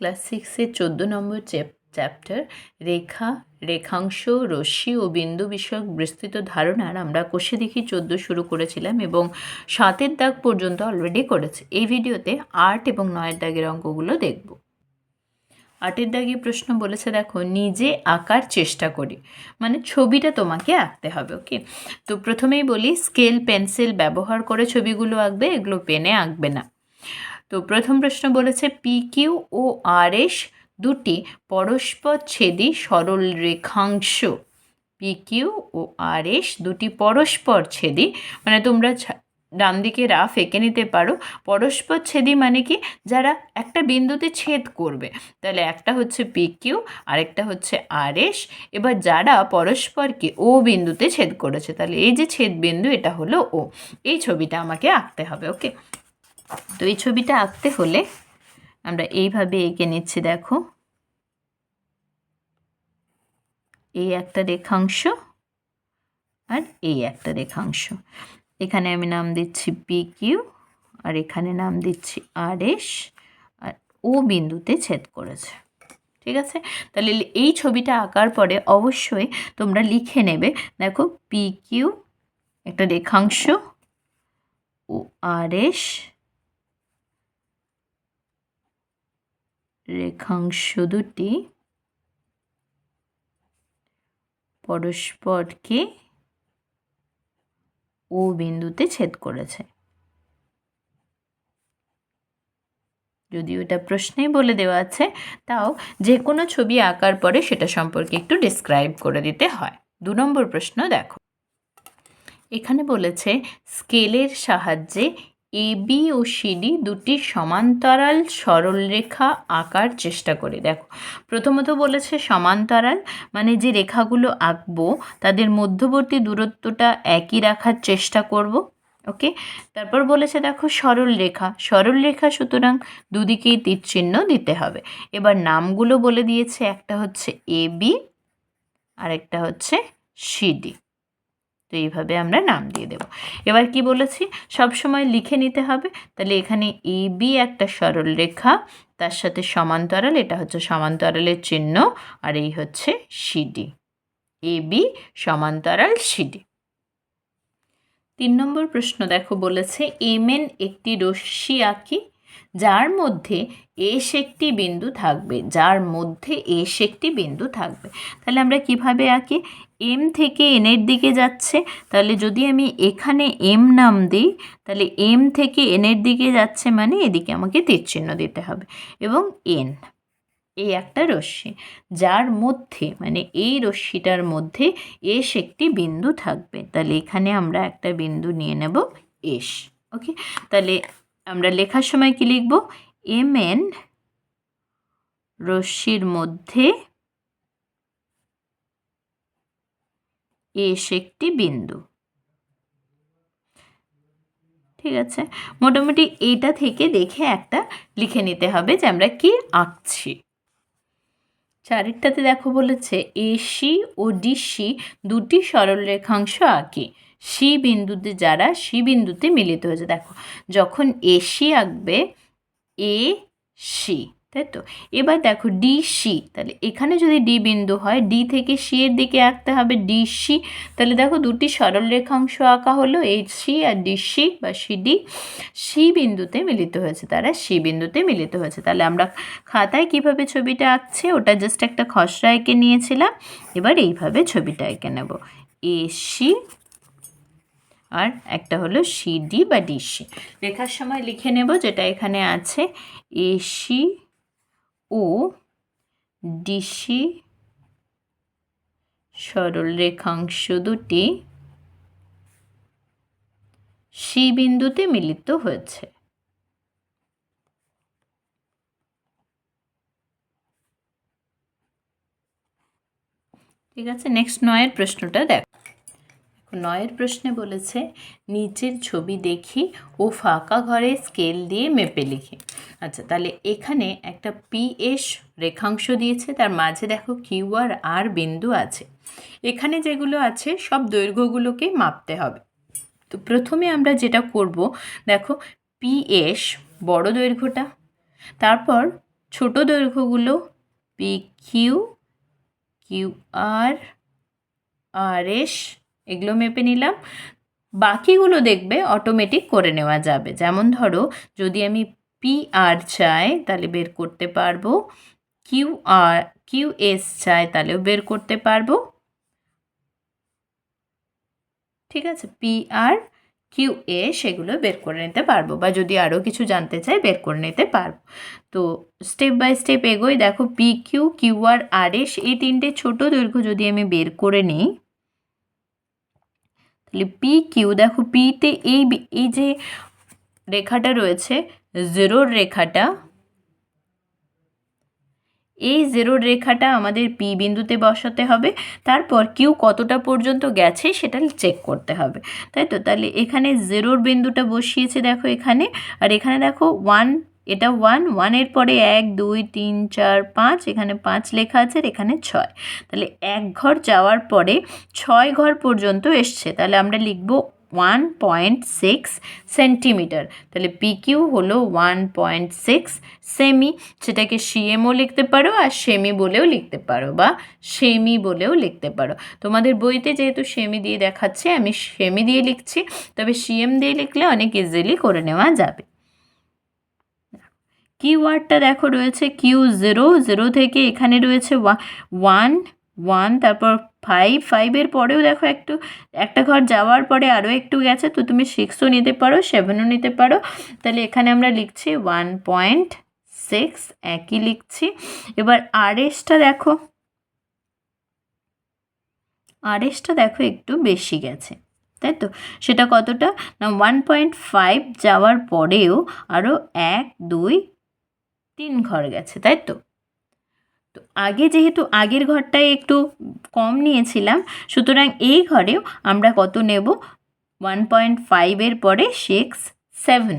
Class সিক্সের চোদ্দ নম্বর chapter, রেখা, রেখাংশ, রশ্মি ও বিন্দু বিষয়ক বিস্তৃত ধারণার আমরা কোষে দেখি চোদ্দ শুরু করেছিলাম এবং সাতের দাগ পর্যন্ত অলরেডি করেছে। এই ভিডিওতে আট এবং নয়ের দাগের অঙ্কগুলো দেখব। আটের দাগে প্রশ্ন বলেছে, দেখো, নিজে আঁকার চেষ্টা করি। মানে ছবিটা তোমাকে আঁকতে হবে ওকে তো প্রথমেই বলি, স্কেল, পেন্সিল ব্যবহার করে ছবিগুলো আঁকবে, এগুলো পেনে আঁকবে না। তো প্রথম প্রশ্ন বলেছে পি কিউ ও আর এস দুটি পরস্পর ছেদি সরল রেখাংশ। পি কিউ ও আর এস দুটি পরস্পর ছেদি মানে তোমরা ডান দিকে রাফ এঁকে নিতে পারো। পরস্পর ছেদি মানে কি? যারা একটা বিন্দুতে ছেদ করবে। তাহলে একটা হচ্ছে পি কিউ আরেকটা হচ্ছে আর এস এবার যারা পরস্পরকে ও বিন্দুতে ছেদ করেছে, তাহলে এই যে ছেদ বিন্দু, এটা হলো ও এই ছবিটা আমাকে আঁকতে হবে ওকে তো এই ছবিটা আঁকতে হলে আমরা এইভাবে এঁকে নিচ্ছি, দেখো। এই একটা রেখাংশ আর এই একটা রেখাংশ। এখানে আমি নাম দিচ্ছি পি কিউ আর এখানে নাম দিচ্ছি আর এস আর ও বিন্দুতে ছেদ করেছে। ঠিক আছে? তাহলে এই ছবিটা আঁকার পরে অবশ্যই তোমরা লিখে নেবে, দেখো পি কিউ একটা রেখাংশ ও আর এস রেখাংশ দুটি পরস্পরকে ও বিন্দুতে ছেদ করেছে। যদিও এটা প্রশ্নেই বলে দেওয়া আছে, তাও যে কোনো ছবি আঁকার পরে সেটা সম্পর্কে একটু ডিসক্রাইব করে দিতে হয়। দু নম্বর প্রশ্ন দেখো। এখানে বলেছে স্কেলের সাহায্যে এ, বি ও সিডি দুটি সমান্তরাল সরলরেখা আঁকার চেষ্টা করি। দেখো, প্রথমত বলেছে সমান্তরাল মানে যে রেখাগুলো আঁকবো, তাদের মধ্যবর্তী দূরত্বটা একই রাখার চেষ্টা করব, ওকে? তারপর বলেছে, দেখো সরল রেখা সরল রেখা সুতরাং দুদিকেই তীর চিহ্ন দিতে হবে। এবার নামগুলো বলে দিয়েছে, একটা হচ্ছে এ, বি আর একটা হচ্ছে সিডি তো এইভাবে আমরা নাম দিয়ে দেব। এবার কি বলেছি? সব সময় লিখে নিতে হবে। তাহলে এখানে এ, বি একটা সরল রেখা, তার সাথে সমান্তরাল, এটা হচ্ছে সমান্তরালের চিহ্ন, আর এই হচ্ছে সিডি। এ, বি সমান্তরাল সিডি। তিন নম্বর প্রশ্ন দেখো বলেছে, এম এন একটি রশ্মি আঁকি, যার মধ্যে এস একটি বিন্দু থাকবে, যার মধ্যে এস একটি বিন্দু থাকবে। তাহলে আমরা কীভাবে আঁকি? এম থেকে এনের দিকে যাচ্ছে, তাহলে যদি আমি এখানে এম নাম দিই, তাহলে এম থেকে এনের দিকে যাচ্ছে মানে এদিকে আমাকে তীর চিহ্ন দিতে হবে এবং এন এই একটা রশ্মি, যার মধ্যে মানে এই রশ্মিটার মধ্যে এস একটি বিন্দু থাকবে, তাহলে এখানে আমরা একটা বিন্দু নিয়ে নেব এস ওকে তাহলে আমরা লেখার সময় কি লিখব? এম এন রশ্মির মধ্যে এস একটি বিন্দু। ঠিক আছে? মোটামুটি এইটা থেকে দেখে একটা লিখে নিতে হবে যে আমরা কি আঁকছি। চারেরটাতে দেখো বলেছে এসি ও ডিসি দুটি সরল রেখাংশ আঁকি। সি বিন্দুতে যারা, সি বিন্দুতে মিলিত হয়েছে। দেখো, যখন এসি আঁকবে, এ, সি তাই তো? এবার দেখো ডি, সি। তাহলে এখানে যদি ডি বিন্দু হয়, ডি থেকে সি এর দিকে আঁকতে হবে, ডি, সি। তাহলে দেখো দুটি সরল রেখাংশ আঁকা হলো এইচ সি আর ডি, সি বা সি, ডি। সি বিন্দুতে মিলিত হয়েছে তারা, সি বিন্দুতে মিলিত হয়েছে। তাহলে আমরা খাতায় কীভাবে ছবিটা আঁকছে, ওটা জাস্ট একটা খসড়া এঁকে নিয়েছিলাম। এবার এইভাবে ছবিটা এঁকে নেব। এ, সি আর একটা হলো সিডি বা ডিসি লেখার সময় লিখে নেব যেটা এখানে আছে। এসি ও ডিসি সরল রেখাংশ দুটি সি বিন্দুতে মিলিত হয়েছে। ঠিক আছে নেক্সট নয়ের প্রশ্নটা দেখ। নয়ের প্রশ্নে বলেছে, নিচের ছবি দেখি ও ফাঁকা ঘরে স্কেল দিয়ে মেপে লিখি। আচ্ছা তাহলে এখানে একটা পিএস রেখাংশ দিয়েছে, তার মাঝে দেখো কিউ আর আর বিন্দু আছে। এখানে যেগুলো আছে, সব দৈর্ঘ্যগুলোকে মাপতে হবে। তো প্রথমে আমরা যেটা করব, দেখো পিএস বড় দৈর্ঘ্যটা, তারপর ছোট দৈর্ঘ্যগুলো P Q Q R R S এগুলো মেপে নিলাম। বাকিগুলো দেখবে অটোমেটিক করে নেওয়া যাবে। যেমন ধরো, যদি আমি পি আর চাই, তাহলে বের করতে পারব। কিউ আর কিউ এস চাই, তাহলেও বের করতে পারব। ঠিক আছে? পি আর কিউ এ সেগুলো বের করে নিতে পারব। বা যদি আরও কিছু জানতে চাই, বের করে নিতে পারব। তো স্টেপ বাই স্টেপ এগোই। দেখো P Q Q R R S এই তিনটে ছোট দৈর্ঘ্য যদি আমি বের করে নিই তাহলে পি কিউ দেখো পিতে এই এই যে রেখাটা রয়েছে জেরোর রেখাটা, এই জেরোর রেখাটা আমাদের পি বিন্দুতে বসাতে হবে, তারপর কিউ কতটা পর্যন্ত গেছে সেটা চেক করতে হবে, তাই তো? তাহলে এখানে জেরোর বিন্দুটা বসিয়েছে দেখো এখানে, আর এখানে দেখো ওয়ান এটা ওয়ান ওয়ানের পরে এক, দুই, তিন, চার, পাঁচ, এখানে পাঁচ লেখা আছে আর এখানে ছয়। তাহলে এক ঘর যাওয়ার পরে ছয় ঘর পর্যন্ত এসছে। তাহলে আমরা লিখব ওয়ান পয়েন্ট সিক্স সেন্টিমিটার তাহলে পিকিউ হলো ওয়ান পয়েন্ট সিক্স সেমি সেটাকে সিএমও লিখতে পারো আর সেমি বলেও লিখতে পারো বা সেমি বলেও লিখতে পারো। তোমাদের বইতে যেহেতু সেমি দিয়ে দেখাচ্ছে, আমি সেমি দিয়ে লিখছি, তবে সিএম দিয়ে লিখলে অনেক ইজিলি করে নেওয়া যাবে। কিওয়ার্ডটা দেখো রয়েছে কিউ জিরো জিরো থেকে এখানে রয়েছে ওয়ান ওয়ান, তারপর ফাইভ, ফাইভের পরেও দেখো একটু, একটা ঘর যাওয়ার পরে আরও একটু গেছে, তো তুমি সিক্সও নিতে পারো, সেভেনও নিতে পারো। তাহলে এখানে আমরা লিখছি ওয়ান পয়েন্ট সিক্স, একই লিখছি। এবার আর এসটা দেখো। আর এসটা দেখো একটু বেশি গেছে, তাই তো? সেটা কতটা? না, ওয়ান পয়েন্ট ফাইভ যাওয়ার পরেও আরও এক, দুই তিন ঘর গেছে, তাই তো? তো আগে যেহেতু আগের ঘরটায় একটু কম নিয়েছিলাম, সুতরাং এই ঘরেও আমরা কত নেব? ওয়ান পয়েন্ট ফাইভের পরে সিক্স, সেভেন।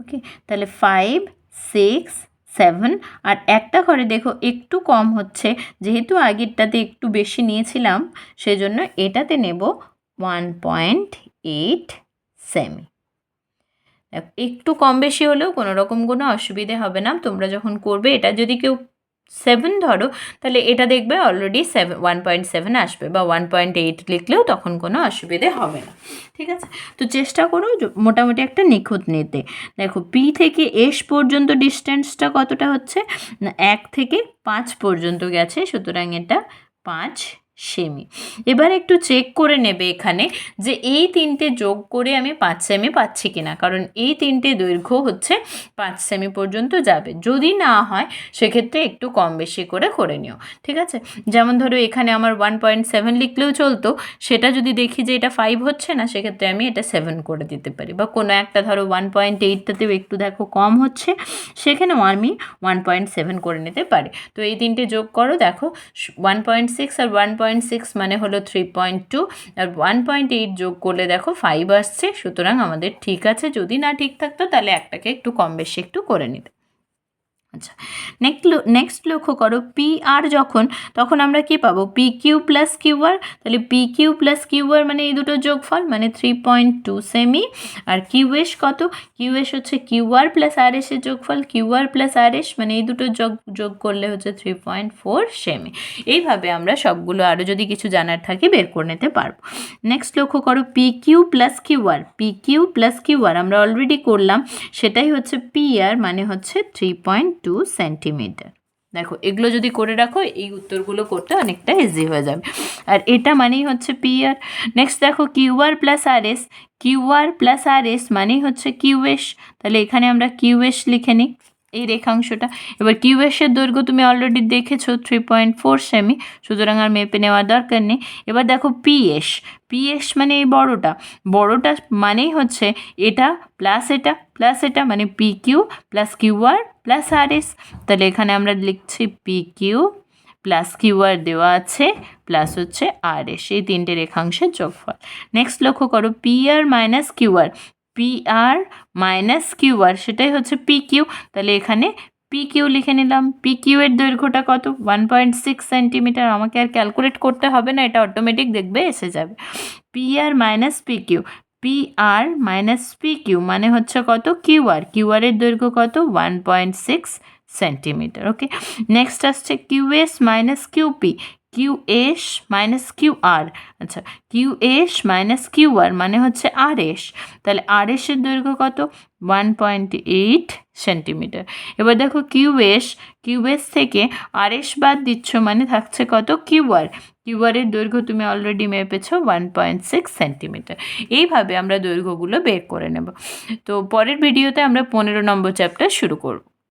ওকে, তাহলে ফাইভ, সিক্স, সেভেন, আর একটা ঘরে দেখো একটু কম হচ্ছে, যেহেতু আগেরটাতে একটু বেশি নিয়েছিলাম, সেজন্য এটাতে নেব ওয়ান পয়েন্ট এইট সেমি। একটু কম বেশি হলেও কোনো রকম কোনো অসুবিধে হবে না। তোমরা যখন করবে, এটা যদি কেউ সেভেন ধরো, তাহলে এটা দেখবে already seven one point seven আসবে বা ওয়ান পয়েন্ট এইট লিখলেও তখন কোনো অসুবিধে হবে না। ঠিক আছে? তো চেষ্টা করো মোটামুটি একটা নিখুঁত নিতে। দেখো পি থেকে এস পর্যন্ত ডিস্টেন্সটা কতটা হচ্ছে? এক থেকে পাঁচ পর্যন্ত গেছে, সুতরাং এটা পাঁচ সেমি। এবার একটু চেক করে নেবে এখানে যে এই তিনটে যোগ করে আমি পাঁচ সেমি পাচ্ছি কিনা, কারণ এই তিনটে দৈর্ঘ্য হচ্ছে পাঁচ সেমি পর্যন্ত যাবে। যদি না হয়, সেক্ষেত্রে একটু কম বেশি করে করে নিও, ঠিক আছে? যেমন ধরো এখানে আমার ওয়ান পয়েন্ট সেভেন লিখলেও চলতো, সেটা যদি দেখি যে এটা ফাইভ হচ্ছে না, সেক্ষেত্রে আমি এটা সেভেন করে দিতে পারি। বা কোনো একটা ধরো ওয়ান পয়েন্ট এইটটাতেও একটু দেখো কম হচ্ছে, সেখানেও আমি ওয়ান পয়েন্ট সেভেন করে নিতে পারি। তো এই তিনটে যোগ করো, দেখো ওয়ান পয়েন্ট সিক্স আর ওয়ান পয়েন্ট সিক্স মানে হলো থ্রি পয়েন্ট টু আর ওয়ান পয়েন্ট এইট যোগ করলে দেখো ফাইভ আসছে, সুতরাং আমাদের ঠিক আছে। যদি না ঠিক থাকতো তাহলে একটাকে একটু কম বেশি একটু করে নিতে। আচ্ছা নেক্সট নেক্সট লক্ষ্য করো পি আর যখন, তখন আমরা কি পাবো? P Q plus Q R তাহলে P Q plus Q R মানে এই দুটো যোগফল মানে থ্রি পয়েন্ট টু সেমি আর কিউ এস কত? কিউ এস হচ্ছে কিউ আর প্লাস আর এসের যোগফল Q R plus R S মানে এই দুটো যোগ যোগ করলে হচ্ছে থ্রি পয়েন্ট ফোর সেমি এইভাবে আমরা সবগুলো আরও যদি কিছু জানার থাকে বের করে নিতে পারব। নেক্সট লক্ষ্য করো P Q plus Q R P Q plus Q R আমরা অলরেডি করলাম, সেটাই হচ্ছে পি আর মানে হচ্ছে থ্রি পয়েন্ট টু সেন্টিমিটার। দেখো, এগুলো যদি করে রাখো, এই উত্তরগুলো করতে অনেকটা ইজি হয়ে যাবে। আর এটা মানেই হচ্ছে পি আর। নেক্সট দেখো Q R plus R S Q R plus R S মানেই হচ্ছে কিউ এস তাহলে এখানে আমরা কিউ এস লিখে নিই। এই রেখাংশটা। এবার কিউ এসের দৈর্ঘ্য তুমি অলরেডি দেখেছ থ্রি পয়েন্ট ফোর সেমি সুতরাং আর মেপে নেওয়ার দরকার নেই। এবার দেখো পিএস পিএস মানে এই বড়টা। বড়টা মানেই হচ্ছে এটা প্লাস এটা প্লাস এটা মানে P Q plus Q R plus R S তাহলে এখানে আমরা লিখছি P Q plus Q R দেওয়া আছে প্লাস হচ্ছে আর এস এই তিনটে রেখাংশের যোগফল। নেক্সট লক্ষ্য করো P R minus Q R P R minus Q R সেটাই হচ্ছে পি কিউ তাহলে এখানে পি কিউ লিখে নিলাম। পি কিউ এর দৈর্ঘ্যটা কত? ওয়ান পয়েন্ট সিক্স সেন্টিমিটার আমাকে আর ক্যালকুলেট করতে হবে না, এটা অটোমেটিক দেখবে, এসে যাবে। P R minus P Q P R minus P Q মানে হচ্ছে কত? কিউ আর কিউ আরের দৈর্ঘ্য কত? One point six centimetre okay next আসছে Q S minus Q P Q S minus Q R আচ্ছা Q S minus Q R মানে হচ্ছে আর এস তাহলে আর এসের দৈর্ঘ্য কত? ওয়ান পয়েন্ট এইট সেন্টিমিটার এবার দেখো কিউ এস কিউ এস থেকে আর এস বাদ দিচ্ছ মানে থাকছে কত? কিউ আর কিউ আরের দৈর্ঘ্য তুমি অলরেডি মেপেছো ওয়ান পয়েন্ট সিক্স সেন্টিমিটার এইভাবে আমরা দৈর্ঘ্যগুলো বের করে নেব। তো পরের ভিডিওতে আমরা পনেরো নম্বর চ্যাপ্টার শুরু করব।